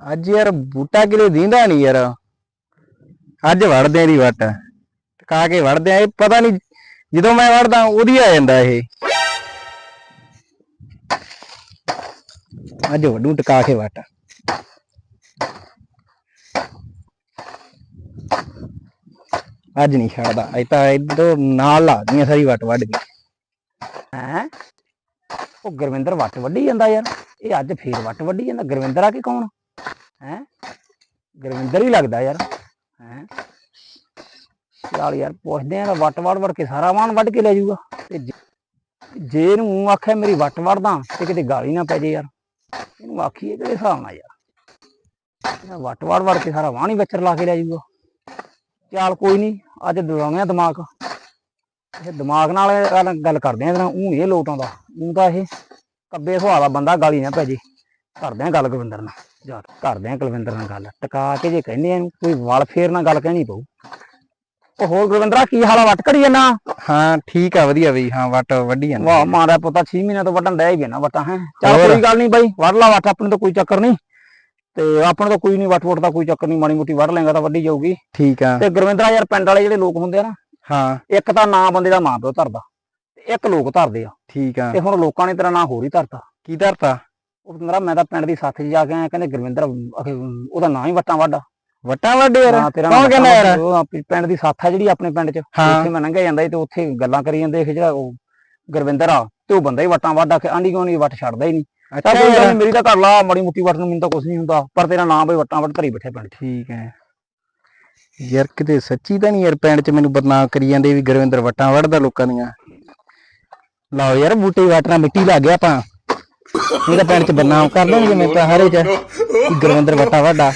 ਅੱਜ ਯਾਰ ਬੂਟਾ ਕਿਲੇ ਦੀਂਦਾ ਨਹੀਂ ਯਾਰ। ਅੱਜ ਵੜਦੇ ਦੀ ਵੱਟ। ਟਕਾ ਕੇ ਵੜਦੇ ਆ ਇਹ ਪਤਾ ਨਹੀਂ ਜਦੋਂ ਮੈਂ ਵੜਦਾ ਉਹਦੀ ਆ ਜਾਂਦਾ ਇਹ। ਅੱਜ ਵੱਡੂ ਟਕਾ ਕੇ ਵੱਟ। ਅੱਜ ਨਹੀਂ ਛੱਡਦਾ ਅੱਜ ਤਾਂ ਇਧਰ ਨਾਲ ਲਾ ਦੀਆਂ ਸਾਰੀ ਵੱਟ ਵੱਢ ਕੇ। ਹੈ? ਉਹ ਗੁਰਵਿੰਦਰ ਵੱਟ ਵੱਢੀ ਜਾਂਦਾ ਯਾਰ ਇਹ ਅੱਜ ਫੇਰ ਵੱਟ ਵੱਢੀ ਜਾਂਦਾ। ਗੁਰਵਿੰਦਰ ਆ ਕੇ ਕੌਣ? ਹੈ? ਗੁਰਵਿੰਦਰ ਹੀ ਲੱਗਦਾ ਯਾਰ, ਹੈ? ਚੱਲ ਯਾਰ ਪੁੱਛਦੇ ਆ ਵੱਟ ਵੜ ਵੜ ਕੇ ਸਾਰਾ ਵਾਣ ਵੱਢ ਕੇ ਲੈ ਜਾਊਗਾ। ਤੇ ਜੇ- ਜੇ ਇਹਨੂੰ ਆਖਿਆ ਮੇਰੀ ਵੱਟ ਵੜਦਾ ਤੇ ਕਿਤੇ ਗਾਲੀ ਨਾ ਪੈ ਜੇ ਯਾਰ। ਇਹਨੂੰ ਆਖੀਏ ਕਿਹੜੇ ਹਿਸਾਬ ਨਾਲ ਯਾਰ। ਇਹਦਾ ਵੱਟ ਵੜ ਵੜ ਕੇ ਸਾਰਾ ਵਾਣ ਹੀ ਵਿਚਰ ਲਾ ਕੇ ਲੈ ਜਾਊਗਾ। ਚੱਲ ਕੋਈ ਨਹੀਂ ਅੱਜ ਦਵਾਉਂਦੇ ਆ ਦਿਮਾਗ। ਇਹ ਦਿਮਾਗ ਨਾਲ ਗੱਲ ਕਰਦੇ ਆ ਉਹ ਇਹ ਲੋਟ ਆਉਂਦਾ। ਉਹ ਤਾਂ ਇਹ ਕੱਬੇ ਸੁਭਾਅ ਦਾ ਬੰਦਾ ਗਾਲੀ ਨਾ ਪੈ ਜੇ। ਕਰਦੇ ਆ ਗੱਲ ਕੁਲਵਿੰਦਰ ਨਾਲ ਜਾ ਕਰਦੇ ਆ ਕੁਲਵਿੰਦਰ ਨਾਲ ਗੱਲ ਟਕਾ ਕੇ ਜੇ ਕਹਿੰਦੇ ਆ ਕੋਈ ਵਲ ਫੇਰ ਨਾਲ ਗੱਲ ਕਹਿਣੀ ਪਊ। ਉਹ ਹੋਰ ਗੁਰਵਿੰਦਰਾ ਕੀ ਹਾਲ ਆ? ਵੱਟ ਘੜੀ ਜਾਨਾ ਹਾਂ ਠੀਕ ਆ ਵਧੀਆ ਬਈ ਹਾਂ ਵੱਟ ਵੱਢੀ ਜਾਂਦਾ ਵਾਹ ਮਾਰਾ ਪੁੱਤਾ 6 ਮਹੀਨੇ ਤੋਂ ਵੱਢਣ ਡਿਆ ਹੀ ਗਿਆ ਨਾ ਵੱਟਾਂ ਹੈ। ਚੱਲ। ਕੋਈ ਗੱਲ ਨਹੀਂ ਬਾਈ ਵੱਢ ਲਾ ਵੱਟ ਆਪਣੇ ਤੋਂ ਕੋਈ ਚੱਕਰ ਨਹੀਂ। ਤੇ ਆਪਣੇ ਤੋਂ ਕੋਈ ਨਹੀਂ ਵੱਟ ਵੁੱਟ ਦਾ ਕੋਈ ਚੱਕਰ ਨਹੀਂ ਮਾੜੀ ਮੋਟੀ ਵੱਢ ਲੇਗਾ ਤਾਂ ਵੱਢੀ ਜਾਊਗੀ। ਠੀਕ ਆ। ਤੇ ਗੁਰਵਿੰਦਰਾ ਯਾਰ ਪਿੰਡ ਵਾਲੇ ਜਿਹੜੇ ਲੋਕ ਹੁੰਦੇ ਆ ਨਾ ਹਾਂ। ਇੱਕ ਤਾਂ ਨਾਂ ਬੰਦੇ ਦਾ ਮਾਂ ਪਿਓ ਧਰਦਾ ਤੇ ਇੱਕ ਲੋਕ ਧਰਦੇ ਆ। ਠੀਕ ਆ। ਤੇ ਹੁਣ ਲੋਕਾਂ ਨੇ ਤੇਰਾ ਨਾਂ ਹੋਰ ਹੀ ਧਰਤਾ। ਕੀ ਧਰਤਾ? ਉਹ ਕਹਿੰਦਾ ਮੈਂ ਤਾਂ ਪਿੰਡ ਦੀ ਸੱਥ 'ਚ ਜਾ ਕੇ ਆਇਆ ਕਹਿੰਦੇ ਗੁਰਵਿੰਦਰ ਅਖੇ ਉਹਦਾ ਨਾਂ ਹੀ ਵੱਟਾਂ ਵੱਡਾ ਵੱਟਾਂ ਵੱਡੇ ਯਾਰ? ਕੌਣ ਕਹਿੰਦਾ ਯਾਰ? ਉਹ ਪਿੰਡ ਦੀ ਸੱਥ ਆ ਜਿਹੜੀ ਆਪਣੇ ਪਿੰਡ 'ਚ। ਹਾਂ। ਉੱਥੇ ਮੈਂ ਲੰਘਿਆ ਜਾਂਦਾ ਸੀ ਤੇ ਉੱਥੇ ਗੱਲਾਂ ਕਰੀ ਜਾਂਦੇ ਸੀ ਜਿਹੜਾ ਉਹ ਗੁਰਵਿੰਦਰ ਆ ਤੇ ਉਹ ਬੰਦਾ ਹੀ ਵੱਟਾਂ ਵੱਡਾ ਕਿ ਆਂਢੀ ਗੁਆਂਢੀ ਵੱਟ ਛੱਡਦਾ ਹੀ ਨਹੀਂ। ਅੱਛਾ ਕੋਈ ਮੇਰੀ ਤਾਂ ਕਰ ਲਾ ਮਾੜੀ ਮੁੱਟੀ ਵੱਟ ਨੂੰ ਮੈਨੂੰ ਤਾਂ ਕੁਝ ਨਹੀਂ ਹੁੰਦਾ ਪਰ ਤੇਰਾ ਨਾਂ ਬਈ ਵੱਟਾਂ ਵੱਟ ਧਰੀ ਬੈਠੇ ਪਿੰਡ ਠੀਕ ਹੈ। ਯਾਰ ਕਿਤੇ ਸੱਚੀ ਤਾਂ ਨਹੀਂ ਯਾਰ ਪਿੰਡ 'ਚ ਮੈਨੂੰ ਬਦਨਾਮ ਕਰੀ ਜਾਂਦੇ ਵੀ ਗੁਰਵਿੰਦਰ ਵੱਟਾਂ ਵੱਢਦਾ ਲੋਕਾਂ ਦੀਆਂ। ਲਾਓ ਯਾਰ ਬੂਟੇ ਵਾਟਰਾਂ ਮਿੱਟੀ ਲੱਗ ਗਿਆ ਆਪਾਂ। ਇਹ ਤਾਂ ਪਿੰਡ 'ਚ ਬਦਨਾਮ ਕਰ ਦੇਣਗੇ ਮੈਂ ਤਾਂ ਹਰੇ 'ਚ ਗੁਰਵਿੰਦਰ ਵੱਟਾਂ ਵੱਢਾ